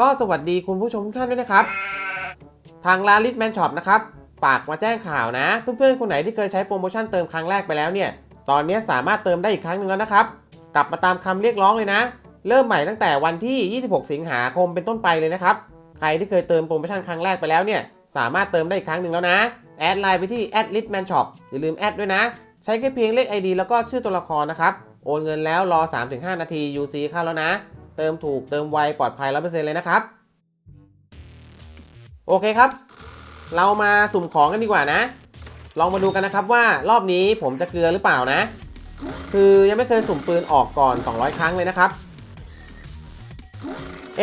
ก็สวัสดีคุณผู้ชมทุกท่านด้วยนะครับ ทางร้านลิทแมนช็อปนะครับฝากมาแจ้งข่าวนะ เพื่อนๆคนไหนที่เคยใช้โปรโมชั่นเติมครั้งแรกไปแล้วเนี่ย ตอนนี้สามารถเติมได้อีกครั้งหนึ่งแล้วนะครับ กลับมาตามคำเรียกร้องเลยนะ เริ่มใหม่ตั้งแต่วันที่ 26 สิงหาคมเป็นต้นไปเลยนะครับ ใครที่เคยเติมโปรโมชั่นครั้งแรกไปแล้วเนี่ย สามารถเติมได้อีกครั้งหนึ่งแล้วนะ แอดไลน์ไปที่แอดลิทแมนช็อปอย่าลืมแอดด้วยนะ ใช้แค่เพียงเลข ID แล้วก็ชื่อตัวละครนะครับ โอนเงินแล้วรอ 3-5 นาที UC เข้าแล้วนะ เติมถูกเติมไวปลอดภัย100%เลยนะครับ โอเคครับ เรามาสุ่มของกันดีกว่านะ ลองมาดูกันนะครับว่ารอบนี้ผมจะเกลือหรือเปล่านะ คือยังไม่เคยสุ่มปืนออกก่อน 200 ครั้งเลยนะครับ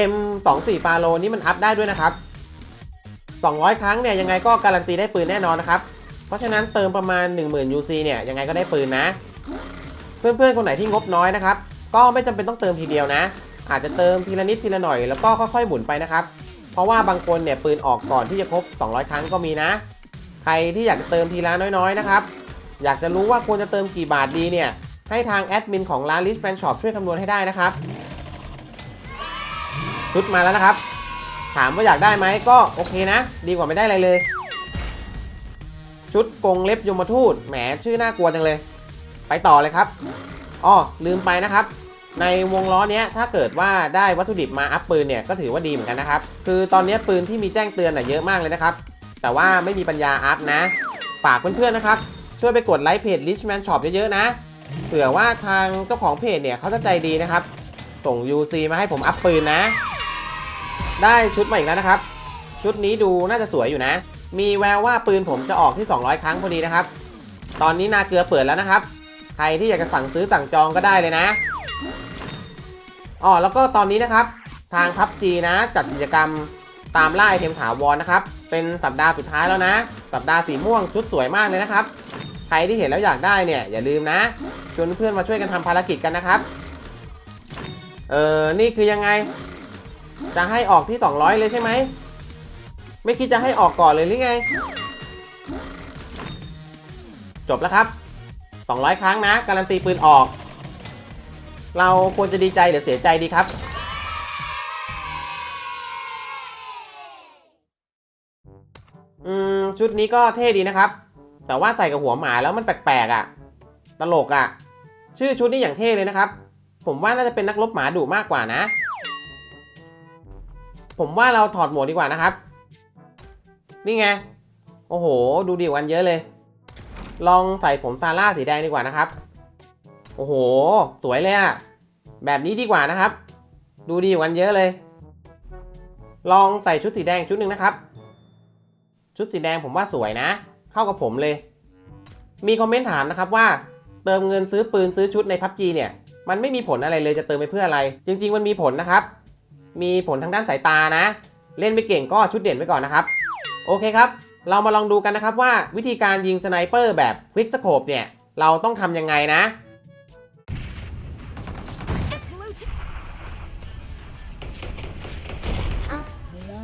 M24 ปาโลนี่มันอัพได้ด้วยนะครับ 200 ครั้งเนี่ยยังไงก็การันตีได้ปืนแน่นอนนะครับ เพราะฉะนั้นเติมประมาณ 10,000 UC เนี่ยยังไงก็ได้ปืนนะ เพื่อนๆคนไหนที่งบน้อยนะครับ ก็ไม่จำเป็นต้องเติมทีเดียวนะ อาจจะเติมทีละนิดทีละหน่อยแล้วก็ค่อยๆหมุนไปนะครับ เพราะว่าบางคนเนี่ยปืนออกก่อนที่จะครบ 200 ครั้งก็มีนะ ใครที่อยากจะเติมทีละน้อยๆนะครับ อยากจะรู้ว่าควรจะเติมกี่บาทดีเนี่ย ให้ทางแอดมินของร้าน Rich Man Shop ช่วยคำนวณให้ได้นะครับชุดมาแล้วนะครับ ถามว่าอยากได้ไหมก็โอเคนะ ดีกว่าไม่ได้อะไรเลย ชุดกงเล็บยมทูตแหมชื่อน่ากลัวจังเลย ไปต่อเลยครับอ้อลืมไปนะครับ ในวงล้อเนี้ยถ้าเกิดว่าได้วัตถุดิบมาอัพปืนเนี่ยก็ถือว่าดีเหมือนกันนะครับ คือตอนนี้ปืนที่มีแจ้งเตือนน่ะเยอะมากเลยนะครับ แต่ว่าไม่มีปัญญาอัพนะ ฝากเพื่อนๆนะครับ ช่วยไปกดไลค์เพจ Richman Shop เยอะๆนะ เผื่อว่าทางเจ้าของเพจเนี่ยเขาจะใจดีนะครับ ส่ง UC มาให้ผมอัพปืนนะ ได้ชุดมาอีกแล้วนะครับ ชุดนี้ดูน่าจะสวยอยู่นะ มีแววว่าปืนผมจะออกที่ 200 ครั้งพอดีนะครับ ตอนนี้นาเกลือเปิดแล้วนะครับ ใครที่อยากจะสั่งซื้อสั่งจองก็ได้เลยนะ อ๋อแล้วก็ตอนนี้นะครับ ทางพับจีนะ จัดกิจกรรมตามล่าไอเทมถาวรนะครับ เป็นสัปดาห์สุดท้ายแล้วนะ สัปดาห์สีม่วงชุดสวยมากเลยนะครับ ใครที่เห็นแล้วอยากได้เนี่ย อย่าลืมนะชวนเพื่อนมาช่วยกันทำภารกิจกันนะครับ เออนี่คือยังไง จะให้ออกที่ 200 เลยใช่ไหม ไม่คิดจะให้ออกก่อนเลยหรือไง จบแล้วครับ 200 ครั้งนะ การันตีปืนออก เราควรจะดีใจหรือเสียใจดีครับ อืม ชุดนี้ก็เท่ดีนะครับ แต่ว่าใส่กับหัวหมาแล้วมันแปลกๆอะ่ะ ตลกอะ่ะ ชื่อชุดนี้อย่างเท่เลยนะครับ ผมว่าน่าจะเป็นนักรบหมาดุมากกว่านะ ผมว่าเราถอดหมวกดีกว่านะครับ นี่ไง โอ้โห ดูดีกว่ากันเยอะเลย ลองใส่ผมซาร่าสีแดงดีกว่านะครับ โอ้โห สวยเลยอะแบบนี้ดีกว่านะครับ ดูดีกว่ากันเยอะเลย ลองใส่ชุดสีแดงชุดหนึ่งนะครับ ชุดสีแดงผมว่าสวยนะ เข้ากับผมเลย มีคอมเมนต์ถามนะครับว่า เติมเงินซื้อปืนซื้อชุดในพับจีเนี่ย มันไม่มีผลอะไรเลยจะเติมไปเพื่ออะไร จริง ๆ มันมีผลนะครับ มีผลทางด้านสายตานะ เล่นไม่เก่งก็ชุดเด่นไว้ก่อนนะครับ โอเคครับ เรามาลองดูกันนะครับว่าวิธีการยิงสไนเปอร์แบบควิกสโคปเนี่ยเราต้องทำยังไงนะ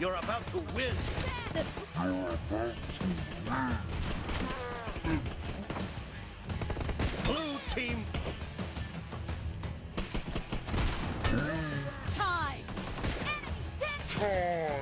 You're about to win. Blue team Time. Enemy dead.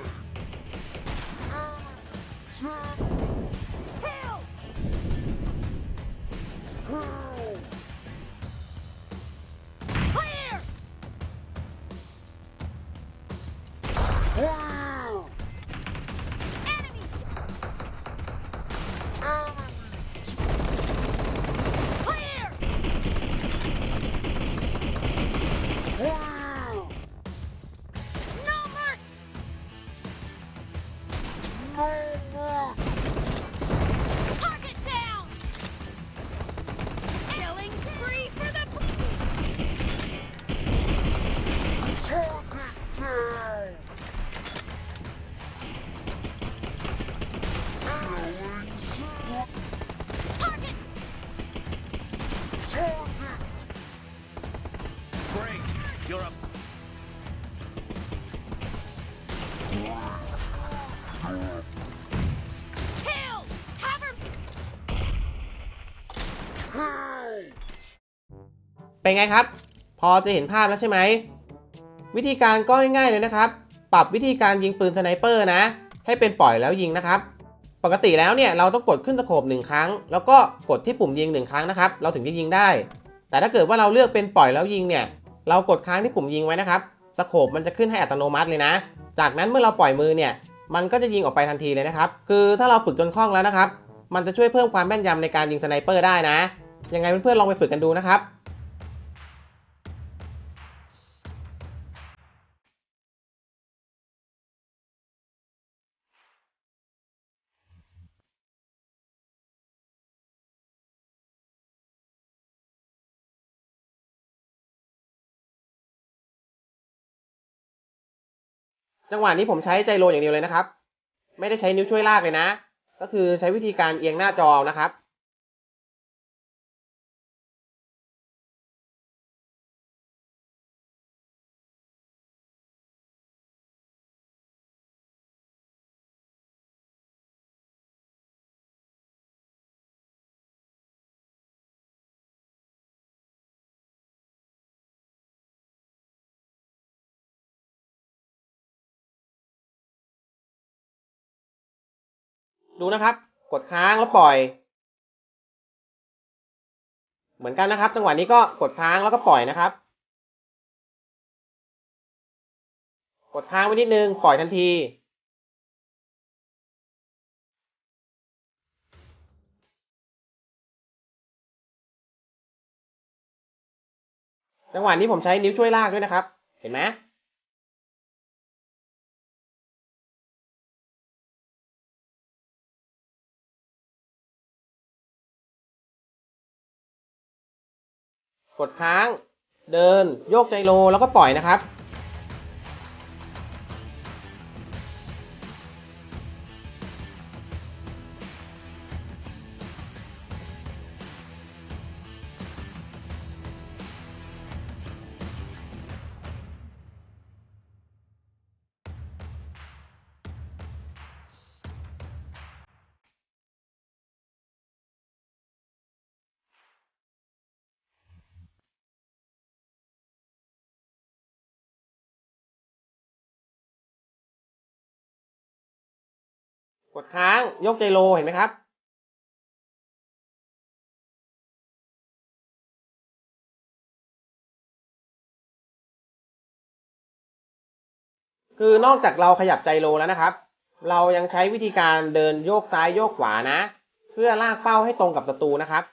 เป็นไงครับ พอจะเห็นภาพแล้วใช่ไหม วิธีการก็ง่ายๆเลยนะครับ ปรับวิธีการยิงปืนสไนเปอร์นะ ให้เป็นปล่อยแล้วยิงนะครับ ปกติแล้วเนี่ยเราต้องกดขึ้นตะโขบหนึ่งครั้ง แล้วก็กดที่ปุ่มยิงหนึ่งครั้งนะครับ เราถึงจะยิงได้ แต่ถ้าเกิดว่าเราเลือกเป็นปล่อยแล้วยิงเนี่ย เรากดค้างที่ปุ่มยิงไว้นะครับ ตะโขบมันจะขึ้นให้อัตโนมัติเลยนะ จากนั้นเมื่อเราปล่อยมือเนี่ย มันก็จะยิงออกไปทันทีเลยนะครับ คือถ้าเราฝึกจนคล่องแล้วนะครับ มันจะช่วยเพิ่มความแม่นยำในการยิงสไนเปอร์ได้นะ ยังไงเพื่อนๆลองไปฝึกกันดูนะครับ จังหวะนี้ผมใช้ใจโลอย่างเดียวเลยนะครับ ไม่ได้ใช้นิ้วช่วยลากเลยนะ ก็คือใช้วิธีการเอียงหน้าจอนะครับ ดูนะครับ กดค้างแล้วปล่อย เหมือนกันนะครับจังหวะนี้ก็กดค้างแล้วก็ปล่อยนะครับ กดค้างไว้นิดนึงปล่อยทันทีจังหวะนี้ผมใช้นิ้วช่วยลากด้วยนะครับ เห็นไหม กดค้าง เดิน โยกใจโลแล้วก็ปล่อยนะครับ กดค้างโยกไจโลเห็นไหมครับ คือนอกจากเราขยับไจโลแล้วนะครับ เรายังใช้วิธีการเดินโยกซ้ายโยกขวานะ เพื่อลากเป้าให้ตรงกับศัตรูนะครับ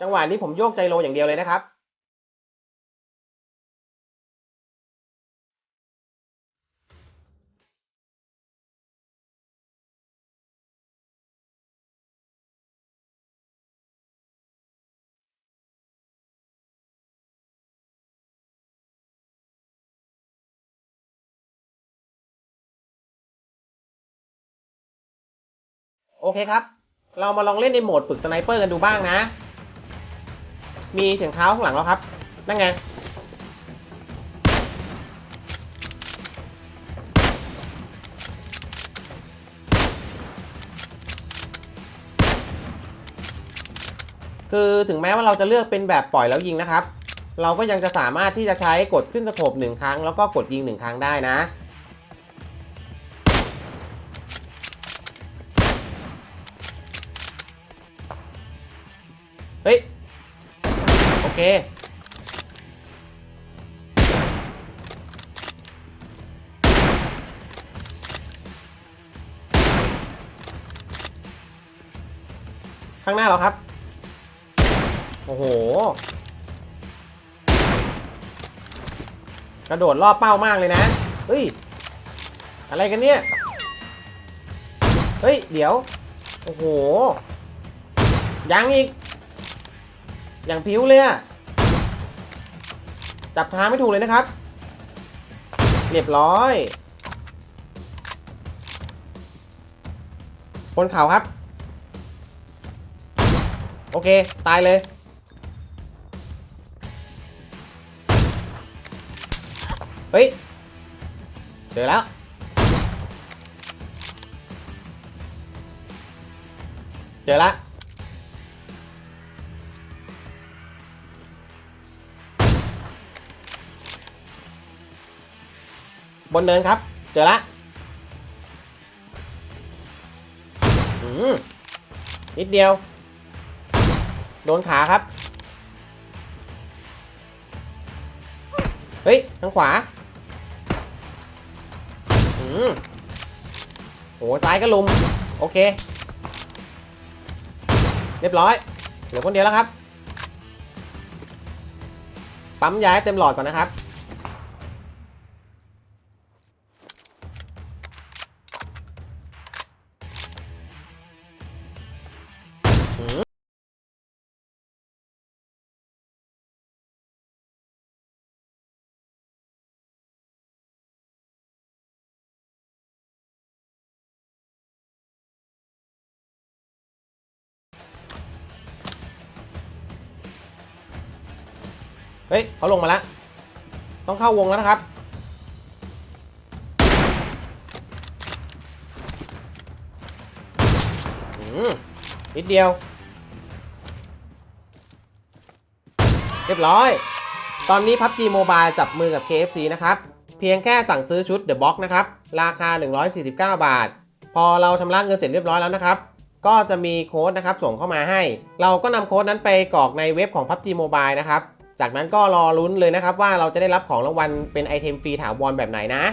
จังหวะนี้ผมโยกใจโลอย่างเดียวเลยนะครับ โอเคครับ เรามาลองเล่นในโหมดฝึกสไนเปอร์กันดูบ้างนะ มีเสียงเท้าข้างหลังแล้วครับ นั่นไง คือถึงแม้ว่าเราจะเลือกเป็นแบบปล่อยแล้วยิงนะครับ เราก็ยังจะสามารถที่จะใช้กดขึ้นสโคบหนึ่งครั้ง แล้วก็กดยิงหนึ่งครั้งได้นะ เค ข้างหน้าเราครับ โอ้โห กระโดดรอบเป้ามากเลยนะ เฮ้ย อะไรกันเนี่ย เฮ้ย เดี๋ยว โอ้โห ยังอีก อย่างผิวเลยอะจับทางไม่ถูกเลยนะครับ เรียบร้อยบนเขาครับ โอเค ตายเลย เฮ้ย เจอแล้ว เจอและ บนเนินครับ เจอละอืมนิดเดียว โดนขาครับ เฮ้ย ทางขวาอืมโหซ้ายก็ลุม โอเค เรียบร้อย เหลือคนเดียวแล้วครับ ปั๊มย้ายเต็มหลอดก่อนนะครับ ฮ้ยเขาลงมาแล้ว ต้องเข้าวงแล้วนะครับ นิดเดียว เรียบร้อย ตอนนี้ PUBG Mobile จับมือกับ KFC นะครับ เพียงแค่สั่งซื้อชุด The Box นะครับ ราคา 149 บาท พอเราชำระเงินเสร็จเรียบร้อยแล้วนะครับก็จะมีโค้ดนะครับส่งเข้ามาให้ เราก็นำโค้ดนั้นไปกรอกในเว็บของ PUBG Mobile นะครับ จากนั้นก็รอลุ้นเลยนะครับว่าเราจะได้รับของรางวัลเป็นไอเทมฟรีถาวรแบบไหนนะ